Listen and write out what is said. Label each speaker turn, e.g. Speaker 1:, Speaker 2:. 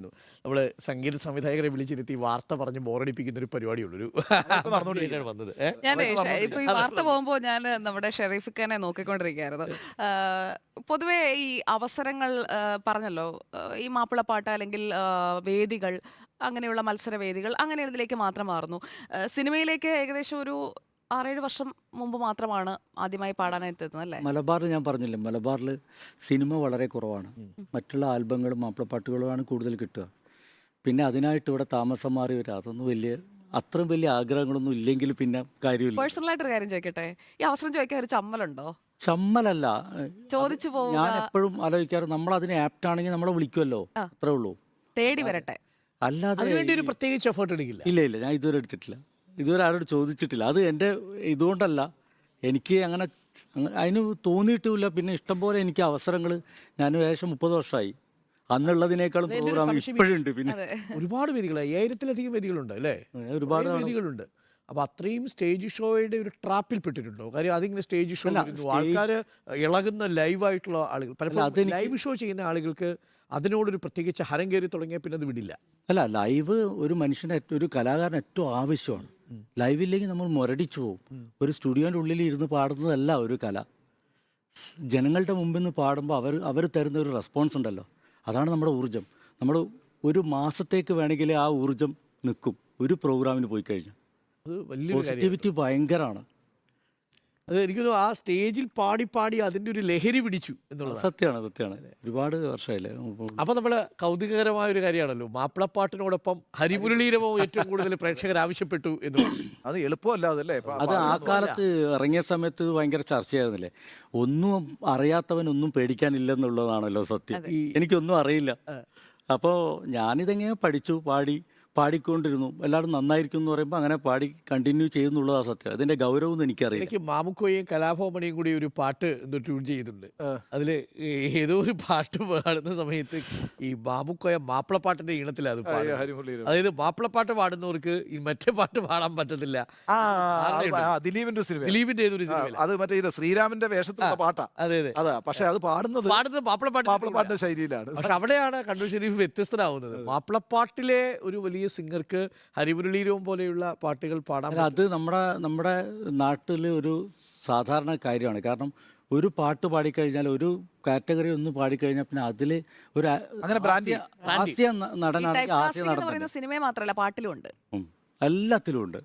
Speaker 1: നമ്മൾ സംഗീത സംവിധായകരെ വിളിച്ചിരുത്തി വാർത്ത പറഞ്ഞ് ബോറടിപ്പിക്കുന്ന ഒരു പരിപാടിയുള്ളൊരു
Speaker 2: നടന്നുകൊണ്ടിരിക്കുകയാണ്.
Speaker 1: വന്നത്.
Speaker 3: ഞാൻ ഇപ്പൊ ഈ വാർത്ത പോകുമ്പോൾ ഞാൻ നമ്മുടെ ഷെറീഫിക്കനെ നോക്കിക്കൊണ്ടിരിക്കുകയായിരുന്നു. പൊതുവെ ഈ അവസരങ്ങൾ പറഞ്ഞല്ലോ ഈ മാപ്പിളപ്പാട്ട് അല്ലെങ്കിൽ വേദികൾ അങ്ങനെയുള്ള മത്സര വേദികൾ അങ്ങനെ ഇതിലേക്ക് മാത്രം മാറുന്നു. സിനിമയിലേക്ക് ഏകദേശം ഒരു ആറേഴ് വർഷം മുമ്പ് മാത്രമാണ് ആദ്യമായി പാടാനായിട്ട് എത്തുന്നത് അല്ലേ?
Speaker 4: മലബാറിൽ ഞാൻ പറഞ്ഞില്ലേ മലബാറിൽ സിനിമ വളരെ കുറവാണ്. മറ്റുള്ള ആൽബങ്ങളും മാപ്പിളപ്പാട്ടുകളുമാണ് കൂടുതൽ കിട്ടുക. പിന്നെ അതിനായിട്ട് ഇവിടെ താമസം മാറി വരിക അതൊന്നും വലിയ അത്രയും വലിയ ആഗ്രഹങ്ങളൊന്നും ഇല്ലെങ്കിൽ പിന്നെ കാര്യമില്ല.
Speaker 3: പേഴ്സണലായിട്ടൊരു കാര്യം ചോദിക്കട്ടെ? ഈ അവസരം ചോദിക്കാൻ ഒരു ചമ്മലുണ്ടോ?
Speaker 4: ചമ്മലല്ല.
Speaker 3: ചോദിച്ചു പോകും
Speaker 4: ഞാൻ എപ്പോഴും ആലോചിക്കാറ് നമ്മൾ അതിന് ആപ്റ്റ് ആണെങ്കിൽ നമ്മളെ വിളിക്കുമല്ലോ അത്രേ ഉള്ളൂ.
Speaker 3: തേടി വരട്ടെ.
Speaker 4: അല്ലാതെ
Speaker 1: അതിനുവേണ്ടി ഒരു പ്രത്യേകിച്ച് എഫേർട്ട് എടുക്കില്ല.
Speaker 4: ഇല്ല ഇല്ല ഞാൻ ഇതുവരെ എടുത്തിട്ടില്ല. ഇതുവരെ ആരോട് ചോദിച്ചിട്ടില്ല. അത് എന്റെ ഇതുകൊണ്ടല്ല. എനിക്ക് അങ്ങനെ അങ്ങ- അതിന് തോന്നിയിട്ടുമില്ല. പിന്നെ ഇഷ്ടംപോലെ എനിക്ക് അവസരങ്ങൾ ഞാൻ ഏകദേശം മുപ്പത് വർഷമായി അന്നുള്ളതിനേക്കാളും പ്രോഗ്രാം ഇപ്പോഴുണ്ട് പിന്നെ.
Speaker 1: ഒരുപാട് വേദികൾ അയ്യായിരത്തിലധികം വേദികളുണ്ട് അല്ലേ?
Speaker 4: ഒരുപാട്
Speaker 1: വരികളുണ്ട്
Speaker 4: തവണ-
Speaker 1: വേദികളുണ്ട്. അപ്പൊ അത്രയും സ്റ്റേജ് ഷോയുടെ ഒരു ട്രാപ്പിൽ പെട്ടിട്ടുണ്ടോ? കാര്യം അതിങ്ങനെ സ്റ്റേജ് ഷോ
Speaker 4: ആൾക്കാര്
Speaker 1: ഇളകുന്ന
Speaker 4: ലൈവ്
Speaker 1: ആൾക്കാർ ഇളകുന്ന ലൈവായിട്ടുള്ള ആളുകൾ. പലപ്പോഴും ലൈവ് ഷോ ചെയ്യുന്ന ആളുകൾക്ക് അതിനോടൊരു പ്രത്യേകിച്ച് ഹരം കയറി തുടങ്ങിയ പിന്നെ അത് വിടില്ല.
Speaker 4: അല്ല ലൈവ് ഒരു മനുഷ്യന് ഒരു കലാകാരന് ഏറ്റവും ആവശ്യമാണ്. ലൈവ് ഇല്ലെങ്കിൽ നമ്മൾ മുരടിച്ചു പോകും ഒരു സ്റ്റുഡിയോന്റെ ഉള്ളിൽ ഇരുന്ന് പാടുന്നതല്ല ഒരു കല. ജനങ്ങളുടെ മുമ്പിൽ നിന്ന് പാടുമ്പോൾ അവർ അവർ തരുന്ന ഒരു റെസ്പോൺസ് ഉണ്ടല്ലോ. അതാണ് നമ്മുടെ ഊർജം. നമ്മൾ ഒരു മാസത്തേക്ക് വേണമെങ്കിൽ ആ ഊർജം നിൽക്കും. ഒരു പ്രോഗ്രാമിന് പോയി കഴിഞ്ഞാൽ. പോസിറ്റിവിറ്റി ഭയങ്കരമാണ്.
Speaker 1: അത് എനിക്ക് തോന്നുന്നു ആ സ്റ്റേജിൽ പാടി പാടി അതിന്റെ ഒരു ലഹരി പിടിച്ചു എന്നുള്ളത്
Speaker 4: സത്യമാണ് സത്യമാണ്. ഒരുപാട് വർഷമായില്ലേ?
Speaker 1: അപ്പൊ നമ്മൾ കൗതുകകരമായ ഒരു കാര്യമാണല്ലോ. മാപ്പിളപ്പാട്ടിനോടൊപ്പം ഹരിമുരളീരവും ഏറ്റവും കൂടുതൽ പ്രേക്ഷകർ ആവശ്യപ്പെട്ടു എന്നുള്ളത്
Speaker 2: അത് എളുപ്പമല്ല അതല്ലേ
Speaker 4: അത് ആ കാലത്ത് ഇറങ്ങിയ സമയത്ത് ഭയങ്കര ചർച്ചയായിരുന്നില്ലേ? ഒന്നും അറിയാത്തവൻ ഒന്നും പേടിക്കാനില്ലെന്നുള്ളതാണല്ലോ സത്യം. എനിക്കൊന്നും അറിയില്ല. അപ്പോൾ ഞാനിതെങ്ങനെ പഠിച്ചു പാടി? പാടിക്കൊണ്ടിരുന്നു. എല്ലാവരും നന്നായിരിക്കും എന്ന് പറയുമ്പോൾ അങ്ങനെ പാടി കണ്ടിന്യൂ ചെയ്യുന്നുള്ളതാണ് സത്യം. അതിന്റെ ഗൗരവം എനിക്കറിയാം
Speaker 1: എനിക്ക് മാമുക്കോയും കലാഭവമണിയും കൂടി ഒരു പാട്ട് എന്തോ ട്യൂൺ ചെയ്തിട്ടുണ്ട്. അതിൽ ഏതോ ഒരു പാട്ട് പാടുന്ന സമയത്ത് ഈ മാമുക്കോയ മാപ്പിളപ്പാട്ടിന്റെ ഈണത്തിലാണ് അത് പാടുന്നത്. അതായത് മാപ്പിളപ്പാട്ട് പാടുന്നവർക്ക് ഈ മറ്റേ പാട്ട് പാടാൻ പറ്റത്തില്ല.
Speaker 2: ദിലീപിന്റെ സിനിമ
Speaker 1: ദിലീപിന്റെ ഏതൊരു സിനിമ
Speaker 2: അത് മറ്റേ ഇത് ശ്രീരാമന്റെ വേഷത്തിലുള്ള പാട്ടാ.
Speaker 1: അതെ അതെ.
Speaker 2: അതാ പക്ഷെ അത് പാടുന്നത്
Speaker 1: പാടുന്നത് മാപ്പിളപ്പാട്ട്
Speaker 2: മാപ്പിളപ്പാട്ടിന്റെ ശൈലിയിലാണ്.
Speaker 1: പക്ഷെ അവിടെയാണ് കണ്ണൂർ ഷെരീഫ് വ്യത്യസ്തനാവുന്നത്. മാപ്പിളപ്പാട്ടിലെ ഒരു വലിയ സിംഗർക്ക് ഹരിമുരളീരവും പോലെയുള്ള പാട്ടുകൾ പാടാൻ
Speaker 4: അത് നമ്മുടെ നമ്മുടെ നാട്ടിൽ ഒരു സാധാരണ കാര്യമാണ്. കാരണം ഒരു പാട്ട് പാടിക്കഴിഞ്ഞാൽ ഒരു കാറ്റഗറി ഒന്ന് പാടിക്കഴിഞ്ഞാൽ പിന്നെ അതിൽ ഒരു ആ-
Speaker 2: അങ്ങനെ branding.
Speaker 4: ഹാസ്യ ന-
Speaker 3: ഈ
Speaker 4: നടനാണെങ്കിൽ
Speaker 3: എന്ന്
Speaker 4: നടൻ
Speaker 3: പറയുന്ന സിനിമ മാത്രമല്ല പാട്ടിലും ഉണ്ട്.
Speaker 4: എല്ലാത്തിലും ഉണ്ട്.